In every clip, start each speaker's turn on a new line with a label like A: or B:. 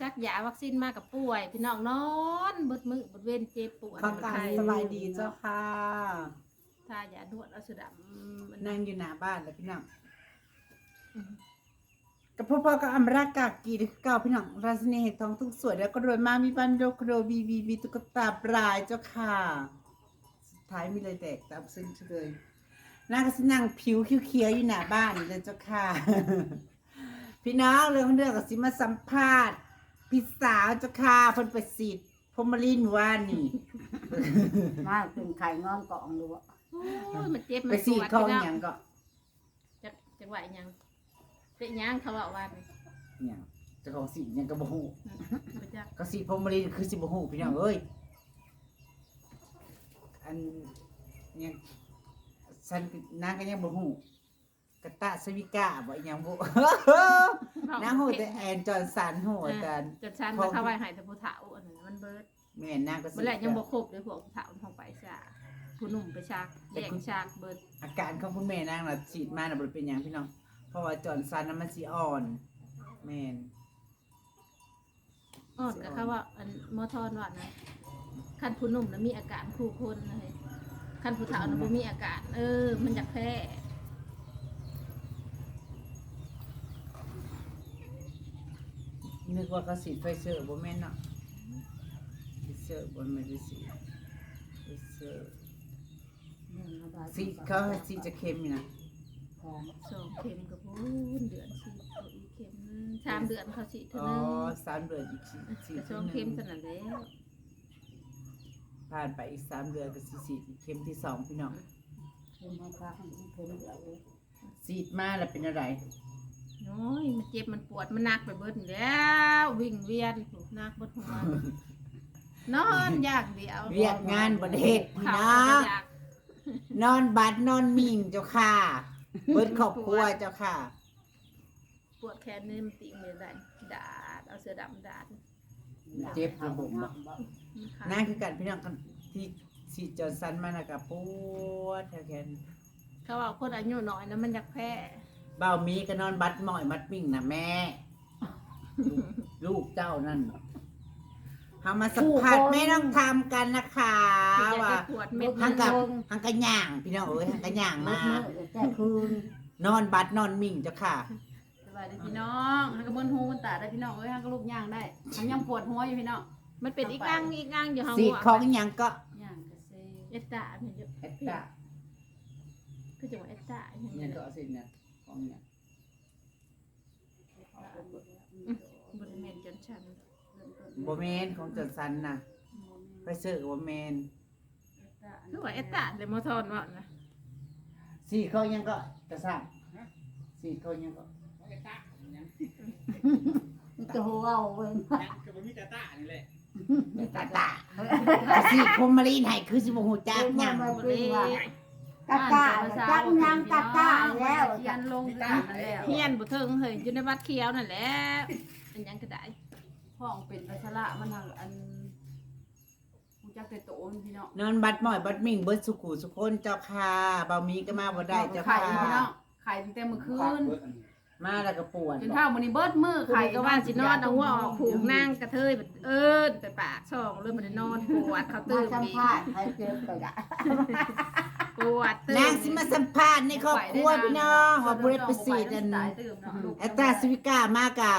A: ซักยาวัคซีนมากับป่วย พี่น้องนอนเบิดมือเบิดเว้นเจ็บปวด
B: ขอกราบสบายดีเจ้าค่ะ
A: ทายานวดเอาสุดำมัน
B: นั่งอยู่หน้าบ้านแล้วพี่น้องกับพ่อพ่อก็อำรากากีคือเก่าพี่น้องราชนีเหตุทองทุกสวยแล้วก็รวยมากมีบันโดโครบีบีบีตุ๊กตาปลายเจ้าค่ะ สุดท้ายมีเลยแตกตามซึ้งเลยนางก็สินั่งผิวเขียวๆอยู่หน้าบ้านเลยเจ้าค่ะ พี่น้องเรื่องของเรื่องก็สิมาสัมภาษณ์ พี่สาวเจ้าค่ะเพิ่นไปสีดพรหมลินว่านี่
C: มาเป็นไข่งอนกล่องดูว่า
A: โอ้ยมันเจ็บมัน
B: ไป
A: ป
B: สีด
A: วด
B: เขา
A: พี่
B: อ
A: น้อง
B: หย่างก็
A: จักจังหวะอิหยังเป็นหยังเขาบอกว่า
B: เนี่ยเจ้าของสีดหยังก็บ่ฮู้
A: ไปจัก
B: ก็สีพรหมลินคือสิบ่ฮู้พี่น้องเอ้ยอันเนี่ยฉันนางก็ยังบ่ฮู้ กะตะสวิกาบ่อีหยังบ่ นางฮู้แต่แอนจอห์นสันฮู้แต่
A: จนชันมาเข้าไว้ใหายแต่ผู้เฒ่าอันนั้นมันเบิด
B: แม่นางก็
A: เมื่อไหร่ยังบ่ครบเลยพวกผู้เฒ่าห้องไปชาผู้หนุ่มไปชากแยกชากเบิด
B: อาการของคุณแม่นางน่ะฉีดมาน่ะบ่ได้เป็นหยังพี่น้อง เพราะว่าจอห์นสันน่ะมันสิอ่อน แม่น
A: อ๋อก็เขาว่าอันหมอทอนว่านะคันผู้หนุ่มน่ะมีอาการคู่คนเลยคันผู้เฒ่าน่ะบ่มีอาการ เออ มันอยากแพ้
B: นึกว่าเขาฉีดไฟเซอร์บ่แม่นเนาะไฟเซอร์บ่แม่นได้ฉีดไฟเซอร์ฉีดเขาให้ฉีดจะเค็มอยู่นะ
C: ของ
A: สองเข็มกับพูนเดือนสิเอาอีกเข็มหนึงสามเดือนเขาสิเท่า
B: อ๋อ
A: นึง
B: สามเดือนอีกฉีดฉีด
A: กระสองเข็มเท่านั้นแหล้ว
B: ผ่านไปอีกสามเดือนก็สิฉีดอีกเข็มที่สองพี่น้อง
C: เพิ่มมาค่ะเพิ่มเดี๋ยวเลย
B: ฉีดมาแล้วเป็นอะไร
A: น้อยมันเจ็บมันปวดมันหนักไปเบิดนี่แล้ววิ่งเวียนหนักเบิดหัวนอนอย่างเดียว
B: เรียกงานประเทศพี่
A: ข่าว
B: น้อ
A: ก็
B: ง
A: อยาก
B: นอนบัดนอนมิ่งเจ้าค่ะ เบิดครอบครัวเจ้าค่ะ
A: ปวดแขนนี่มันติ่งเลยได้ดาดเอาเสือดำดาด
B: เจ็บระบบบ่
A: มันขาด
B: นั่นคือการพี่น้องกันที่ฉีดจอร์นสันมานะกับปวดแถวแขน
A: เขาบอกคนอายุน้อยนะมันอยากแพ้
B: เบ้ามีก็นอนบัดหมอยมัดมิ่งนะแม่ ลูกลูกเจ้านั่นเฮามาสัมผัสแม่ต้องทำกันนะคะ
A: ที่อยาก
B: ว่า
A: ได้ปวดเม็ด
B: ทางกับทางกระย่าง พี่น้องเอ้ยทางกระย่าง
C: มา
B: มา
C: แต่คืน
B: นอนบัดนอนมิ่งเจ้าค่ะ
D: สบายดีพี่น้องฮันก็เบิ้นหูมันตาได้พี่น้องเอ้ยฮันก็ลูกย่างได้ฮันยังปวดหัวอยู่พี่น้อง
A: มันเป็นอีกอ่างอีกอ่างอยู่ห้อง
B: สีดของอิหยังก็
D: ย่างกระเซ
A: เอตตาเนี่ยเยอะ
B: เอตตา
A: คือจังหวะเอตตาอย่าง
B: อิห
A: เงี้
B: ยั
A: ย
B: งก็เอาสิเนี่ย ของอิหยัง
A: บริเวณจนชัน
B: บ่แมนของจอร์นสันนะไฟเซอร์กับบ่แมน
A: คือว่าเอตตาเลยมาทอนว่านะ
B: สีดเขาอิหยังก็กระซ่าสีดเขาอิหยังก็
C: จะหัวเอาเว้ย
E: คือมันมีแต่ตานี่แหละ
B: ตาตาสีดพรหมลีนให้คือสิบ่ฮู้จักหยัง
A: บริเวณ
C: กะกะจักยังกะกะแล้ว
D: ยันลงตาแล้ว
A: เฮียนบุเทิงเฮ้ยอยู่ในวัดเขียวนั่นแหละอันยังก็ได้
D: ห้องเป็นไปชละมันทางอันกูจักแต่โตมันพี่น้อง
B: นอนบัดหมอยบัดมิ่งเบิดสุขุสุคนเจ้าค่ะเบามีก็มาบ่ได้เจ้า
D: ไข่
B: ค่ะ
D: พี่น้องไข่ตั้งแต่เมื่อคืน
B: มาแล้วก็ปวด
D: จนเท่ามื้อนี้เบิดมือ
A: ใคร
D: ไข่
A: ก็ว่าสินอนเอาหัวออกผูกนั่งกระเทยแบบเอิ้นไปปากช่องเลยมันได้นอนปวดเขา
C: มา
A: ตื่น
C: สัม
A: อีก
C: ภาษณ์ให้เจอก็ได้
A: ปวดตื่น
B: นางสิมาสัมภาษณ์ในครอบครัวพี่น้องว่าบ่ได้ไปสีดอัน
D: ตายตื่มเนาะลูก
B: แอตตราสวิกามากะ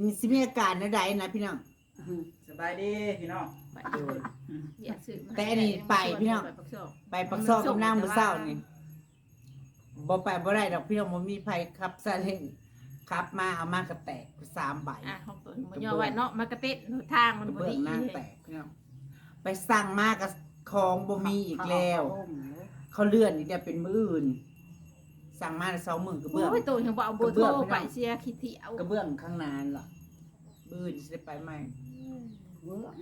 B: มีสิมีอาการใดๆนะพี่น้อง
E: สบายดีพี่น้อง
A: อย่าซื้อมา
B: แต่อันนี้ไปพี่น้อง
A: ไปปักช่อง
B: ไปปักซอกกับนางมื้อเช้านี่บ่ไปบ่ได้ดอกพี่น้องบ่มีไผขับซาเล้งขับมาเอามากระแตกไปสามใบ
A: อะของตัวมันย่อไว้เนาะมันกระเต็ดทางมันบ่
B: เบื้อ
A: ดี
B: งนางแตกพี่น้องไปสั่งมากับของบ่มีอีกแล้ว เขาเลื่อนอีกแล้วเป็นมื้ออื่น สั่งมาสองหมื่นกระเบื้อง
A: โอ้ยตัวยังบ่เอาเบอร์โทรไปเสียขี้เที่ยว
B: กระเบื้องข้างหนานล่ะบื้นสิได้ไปไหม
C: เบื้อง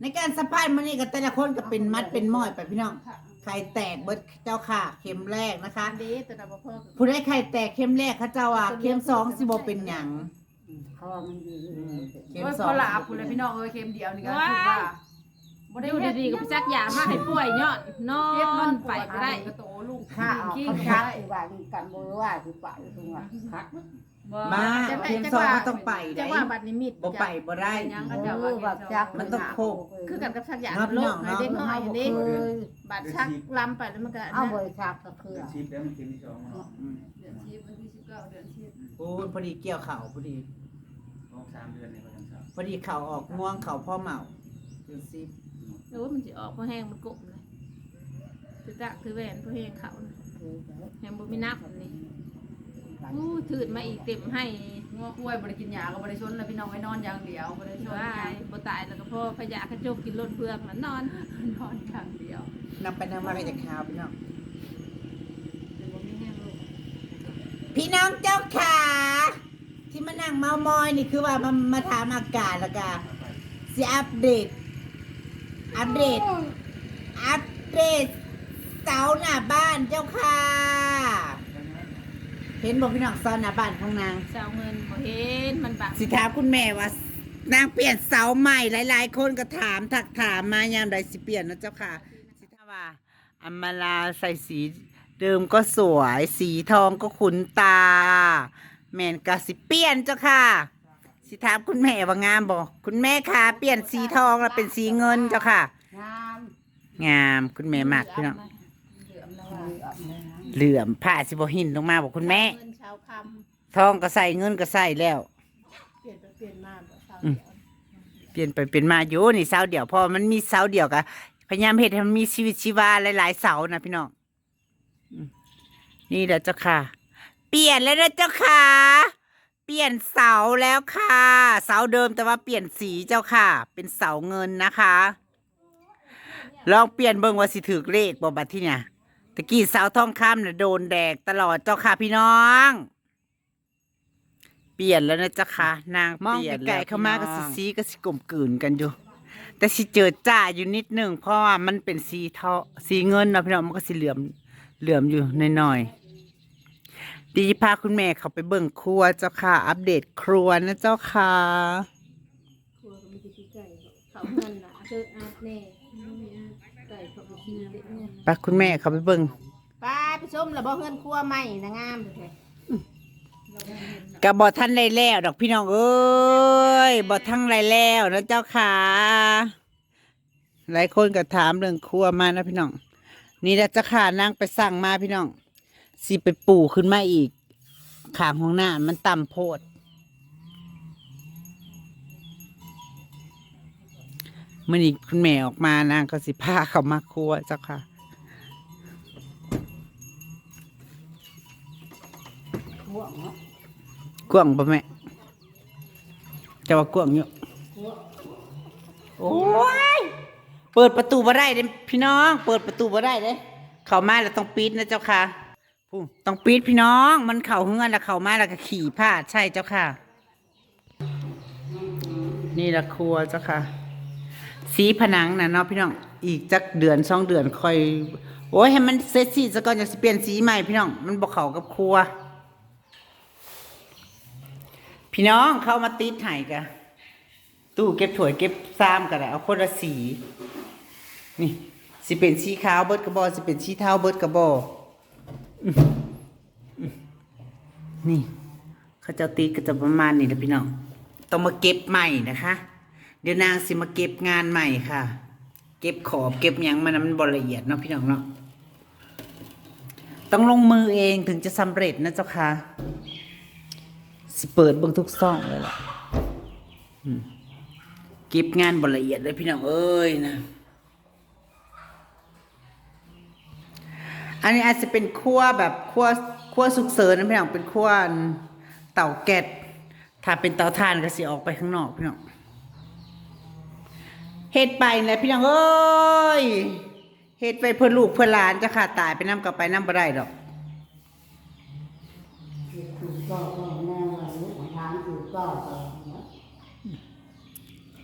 B: ในการสัมภาษณ์มื้อนี้ก็แต่ละคนก็เป็นมัดเป็นม้อยไปพี่น้องไข่แตกเบิดเจ้าค่ะ เข็มแรกนะคะ
A: อันนี้ตัวน่ะบ่พอ
B: ผู้ได้ไข่แตกเข็มแรกเขาเจ้าว่าเข็มสองสิบ่เป็นหยัง
C: เขาว่ามันดี
B: เข็ม
D: โอ้ย
B: สอ
D: พ
B: ง
D: อหลาบพุ่นเลยพี่น้องเอ้ยเค็มเดียวนี่ก็คือว่า บ่ได้
A: ดู
D: เฮ็ด
A: ดีๆก็ไปซักยามาให้ป่วยย้อนนอ
D: เก็บเงิ
A: น
D: น
A: ไป
D: ไป
A: บ่
D: ก็
A: ได้
D: ได้ก็โตลูก
C: ข้าเอา
D: ขี้
C: เขา
D: ก็
C: ชัก
D: ได้
C: อีกว่ากันบ่ว่าคือไปคือว่าคัก
D: บ่
B: มา
A: จะ
B: เพียงซองก็ต้องไป
A: จะ
B: ได้
A: ว่าบัตรนิมิต
B: บ่ไปบ่ได้
D: ยัง
C: เอ
D: ก็จะ
C: อ
D: ว่า
C: แบบจัก
B: มันต้องโคก
A: คือกันกับชักยา
B: เนาะพี่
A: โล
B: น้อกง
A: ให้
B: เนาะ
A: เด็กน้อยเด็ก
C: เคย
A: บัตรชักลำไปแล้วมันก็
C: เอาบริษัทก็คือ
E: เดือนชิปแล้วมันเข็มที่สองเนาะ
B: อืม
D: เดือนชีพวันที่19เดือนชีพ
B: โอ้ยพอดีเกี่ยวเข่าพอดี
E: สองสามเดือนเนี่ยก็ยังสาม
B: พอดีเข่าออกง่วงเข่าพ่อเมาเดือนสิบ
A: โอ้ยมันสิออกเพราะแห้งมันกลมเลยคือดักคือแหวนเพราะแห้งเขาน่ะแห้งบ่มีนับนี่อู้ถืดมาอีกเต็มให้
D: งัวกล้วยบ่ได้กินหญ้าก็บ่ได้ชนแล้วพี่น้องไว้นอนอย่างเดียวบ่ได้ชน
A: ว่าบ่ตายแล้วก็พ่อพยากระจกกินรถเพือกมันนอน
D: นอนอย่างเดียวนำ
B: ไปนำมาก็จะข่าวพี่น้อง
D: เดี๋ยวบ่มีแห้งลูก
B: พี่น้องเจ้าขาที่มานั่งเมามอยนี่คือว่ามามาถามอากาศแล้วก็สิอัปเดต อัปเดต อัปเดตเสาหน้าบ้านเจ้าค่ะ เห็นบอกพี่น้องเสาหน้าบ้านของนาง
A: เสาเงินบ่เห็นมันบัง
B: สิถามคุณแม่ว่า นางเปลี่ยนเสาใหม่หลาย ๆ คนก็ถามถักถามมายามใดสิเปลี่ยนนะเจ้าค่ะ สิถามว่าอัมมาลาใส่สีเดิมก็สวย สีทองก็ขุนตา แม่นก็สิเปลี่ยนเจ้าค่ะ สิถามคุณแม่ว่างามบอกคุณแม่คะเปลี่ยนสีทองแล้วเป็นสีเงินเจ้าค่ะ
C: งาม
B: งามคุณแม่มากพี่น้อง
C: เหลือมเลยนะ
B: เหลื่อมผ้าสิบหินลงมาบอกคุณแม่
A: เงินชาวค
B: ทองก็ใส่เงินก็ใส่แล้วำ
A: เปลี่ยนไปเปลี่ยนมาบ่เสา
B: อืม
A: เดียว
B: เปลี่ยนไปเป็นมาอยู่นี่เสาเดียวเพอมันมีเสาเดียวกะพยายามเห็ดให้มันมีชีวิตชีวาหลายๆเสานะพี่น้องอืมนี่แหละเจ้าค่ะ เปลี่ยนแล้วนะเจ้าค่ะ เปลี่ยนเสาแล้วค่ะ เสาเดิมแต่ว่าเปลี่ยนสีเจ้าค่ะ เป็นเสาเงินนะคะ ลองเปลี่ยนเบิ่งว่าสิถือเลขบ่บัดที่เนี่ยตะกี้เสาทองคำน่ะโดนแดกตลอดเจ้าค่ะพี่น้อง เปลี่ยนแล้วนะเจ้าค่ะ นางมองไกลๆเข้ามาก็สิสีก็สิกลมกลืนกันอยู่ แต่สิเจอจ้าอยู่นิดหนึ่งเพราะว่ามันเป็นสีเทาสีเงินเนาะพี่น้องมันก็สีเหลือมเหลือมอยู่หน่อยๆ ดีพาคุณแม่เขาไปเบิ่งครัวเจ้าค่ะ อัปเดตครัวนะเจ้าค่ะ
A: ครัวก็มีที่ไก่เขาเงินน่ะคืออาแน่มีอาไก่เขาบ่กินเด็กเนี่ย
B: ไปคุณแม่เขาไปเบิ่ง
A: ป้าไปชมแล้วบ่เฮือนครัวใหม่นะงามเลย
B: กับบอท่านไรแล้วดอกพี่น้องเอ้ยบอทั้งไรแล้วนะเจ้าค่ะ หลายคนก็ถามเรื่องครัวมานะพี่น้อง นี่แหละเจ้าค่ะนั่งไปสั่งมาพี่น้อง สิไปปูขึ้นมาอีกขางห้องหน้ามันต่ำโพด เมื่อนี้คุณแม่ออกมานางก็สิพาเขามาครัวเจ้าค่ะ
C: พวกเนาะ
B: กวงปะแม่จะว่ากวงอยู่โอ้ยเปิดประตูบ่ได้เด้พี่น้อง เปิดประตูบ่ได้เด้เข้ามาแล้วต้องปิดนะเจ้าค่ะ ผู้ต้องปิดพี่น้อง มันเข้าเฮือนแล้วเข้ามาแล้วก็ขี่พลาดใช่เจ้าค่ะ นี่ละครัวเจ้าค่ะ สีผนังนะเนาะพี่น้อง อีกจักเดือนสองเดือนค่อย โอ้ยให้มันเซ็ตสีซะก่อนอยากสิเปลี่ยนสีใหม่พี่น้อง มันบ่เข้ากับครัว พี่น้องเข้ามาติดไห้กะตู้เก็บถั่วยเก็บซ้ำกันแหละเอาคนละสี นี่สิเป็นสีขาวเบิดกระบอสิเป็นสีเทาเบิดกระบออื้ออื้อ นี่เขาเจะตีก็จะประมาณนี้แหละพี่น้องต้องมาเก็บใหม่นะคะ เดี๋ยวนางสิมาเก็บงานใหม่ค่ะ เก็บขอบเก็บยังมันมันบละเอียดเนาะพี่น้องเนาะต้องลงมือเองถึงจะสำเร็จนะเจ้าค่ะสิเปิดเบิ่งทุกซ่องเลยล่ะเก็บงานบละเอียดเลยพี่น้องเอ้ยนะ อันนี้อาจจะเป็นขั้วแบบขั้วขั้วสุกเสริญนะพี่น้องเป็นขั้วเต่าแก๊สถ้าเป็นเตาถ่านก็สิออกไปข้างนอกพี่น้องเฮ็ดไปนะพี่น้องเอ้ยเฮ็ดไปเพื่อลูกเพื่อหลานจะขาดตายไปน้ำกับไปน้ำบ่ได้ดอก
C: ถูกต้องแน่ว่าลูกทางถูกต้องเนาะ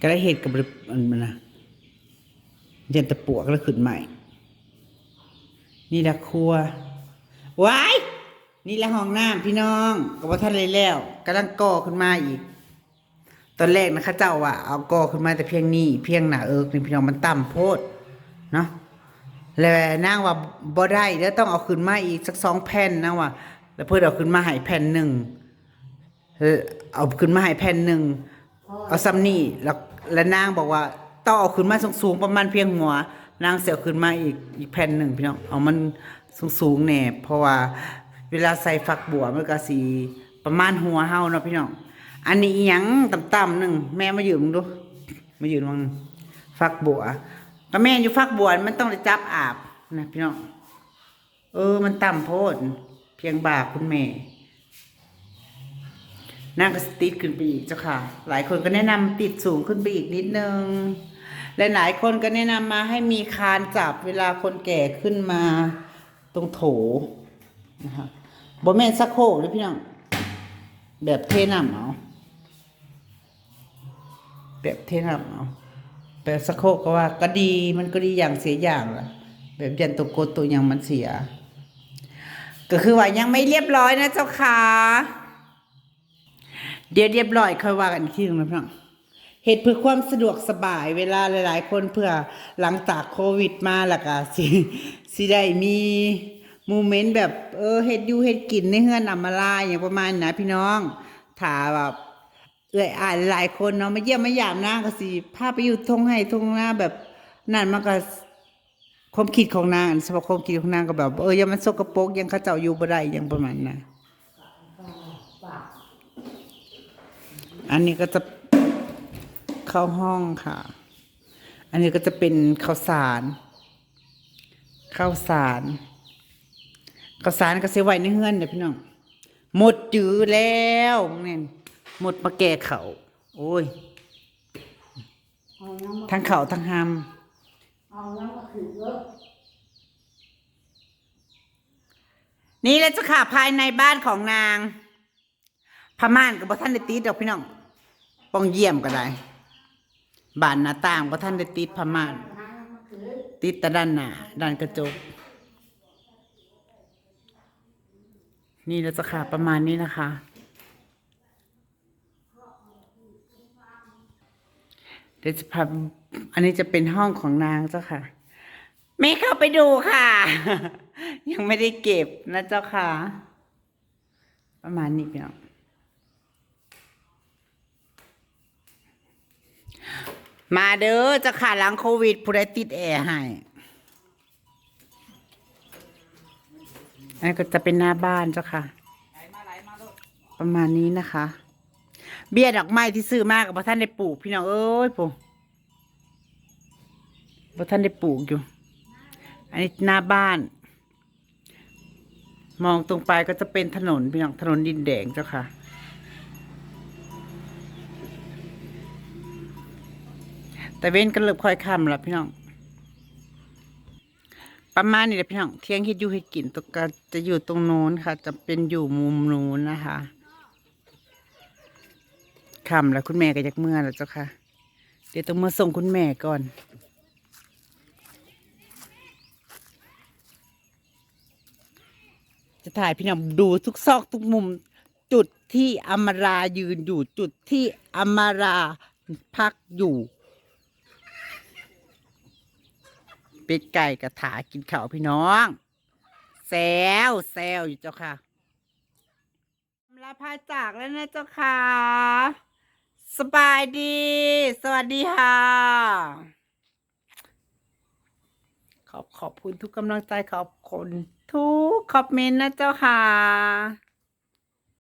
B: ก็ได้เหตุกับอันมันนะเย็นตะปวกแล้วขึ้นใหม่ นี่ละครัวว้ายนี่ละห้องน้ำพี่น้องก็บ่ท่านเลยแล้วกำลังก่อขึ้นมาอีก ตอนแรกนะข้าเจ้าว่าเอาก่อขึ้นมาแต่เพียงนี้เพียงหนาเอิกนี่พี่น้องมันต่ำโพดเนาะแล้วนางว่าบ่ได้แล้วต้องเอาขึ้นมาอีกสักสองแผ่นนะว่ะแล้วเพื่อเอาขึ้นมาให้แผ่นหนึ่งเออเอาขึ้นมาให้แผ่นหนึ่งเอาซ้ำนี่แล้วแล้วนางบอกว่าต้องเอาขึ้นมาสูงๆประมาณเพียงหัว นางเสียวขึ้นมาอีกอีกแผ่นหนึ่งพี่น้องเอามันสูงๆแน่เพราะว่าเวลาใส่ฝักบัวมันก็สีประมาณหัวเฮาเนาะพี่น้องอันนี้หยังต่ำๆหนึ่งแม่มายืมมึงดูมายืมมึงฝักบัวก็แม่อยู่ฝักบัวมันต้องได้จับอาบนะพี่น้องเออ มันต่ำโพด เพียงบาคุณแม่นางก็ติดขึ้นไปอีกเจ้าค่ะ หลายคนก็แนะนำติดสูงขึ้นไปอีกนิดนึง และหลายคนก็แนะนำมาให้มีคานจับเวลาคนแก่ขึ้นมาตรงโถนะคะบ่แม่นสักโครกเลยพี่น้องแบบเทน้ำเอาแบบเทน้ำเอาแบบสักโคกก็ว่าก็ดีมันก็ดีอย่างเสียอย่างละแบบยันตัวโกตัวอย่างมันเสีย ก็คือว่ายังไม่เรียบร้อยนะเจ้าค่ะเดี๋ยวเรียบร้อยค่อยว่ากันอีกทีหนึงนะพี่น้อง เหตุเพื่อความสะดวกสบายเวลาหลาย ๆ คนเพื่อหลังจากโควิดมาล้วก็สิสิได้มีโมเมนต์แบบเออเฮ็ดอยู่เฮ็ดกินในเฮือนอำมาลาอย่างประมาณนี้นะพี่น้องถ้าแบบเอื้อยอ่านหลายคนเนาะมาเยี่ยมมายามหน้าก็สิพาไปอยู่ทงให้ทงหน้าแบบนั่นมันก็ความคิดของนางสำหรับความคิดของนางก็แบบ เออยังมันสกปรกยังเขาเจ้าอยู่บ่ได้อยังประมาณนั้นอันนี้ก็จะ เข้าห้องค่ะ อันนี้ก็จะเป็นข้าวสารข้าวสารข้าวสารก็เสียไว้ในเฮือนเดี๋ยวพี่น้องหมดจือแล้วเนี่ยหมดมาแก่เขาวโอ้ย
C: เอาน้ำมา
B: ทั้งเขาวทั้งหาม
C: เอาน้ำมาขือเยอะ
B: นี่แหละเจ้าค่ะภายในบ้านของนางพม่านกับบ่ท่านได้ติดดอกพี่น้องปองเยี่ยมก็ได้ บ้านหน้าต่างบ่ท่านได้ติดพม่านติดแต่ด้านหน้าด้านกระจก นี่เราจะค่ะประมาณนี้นะคะ เดี๋ยวจะพาอันนี้จะเป็นห้องของนางเจ้าค่ะ ไม่เข้าไปดูค่ะ ยังไม่ได้เก็บนะเจ้าค่ะ ประมาณนี้พี่น้อง มาเด้อจะค่ะหลังโควิดผู้ใดติดแอร์ให้อันนก็จะเป็นหน้าบ้านเจ้าค่ะ ประมาณนี้นะคะ เบี้ยดอกไม้ที่ซื้อมากกับพระท่านได้ปลูกพี่น้องเอ้ยปู่พระท่านได้ปลูกอยู่ อันนี้หน้าบ้าน มองตรงไปก็จะเป็นถนนพี่น้องถนนดินแดงเจ้าค่ะ แต่เว้นก็เริ่มค่อยคำล้วพี่น้อง ประมาณนี้แหละพี่น้อง เที่ยงเฮ็ดอยู่เฮ็ดกินตัวก็จะอยู่ตรงโน้นค่ะ จะเป็นอยู่มุมโน้นนะคะคำแล้วคุณแม่ก็ยักเมื่อแล้วเจ้าค่ะ เดี๋ยวต้องมาส่งคุณแม่ก่อนจะถ่ายพี่น้องดูทุกซอกทุกมุม จุดที่อมรายืนอยู่จุดที่อมราพักอยู่ เป็ดไก่กระถากินข้าวพี่น้องแซวแซวอยู่เจ้าค่ะลาพาจากแล้วนะเจ้าค่ะสบายดี สวัสดีค่ะ ขอบขอบคุณทุกกำลังใจขอบคุณทุกคอมเมนต์นะเจ้าค่ะ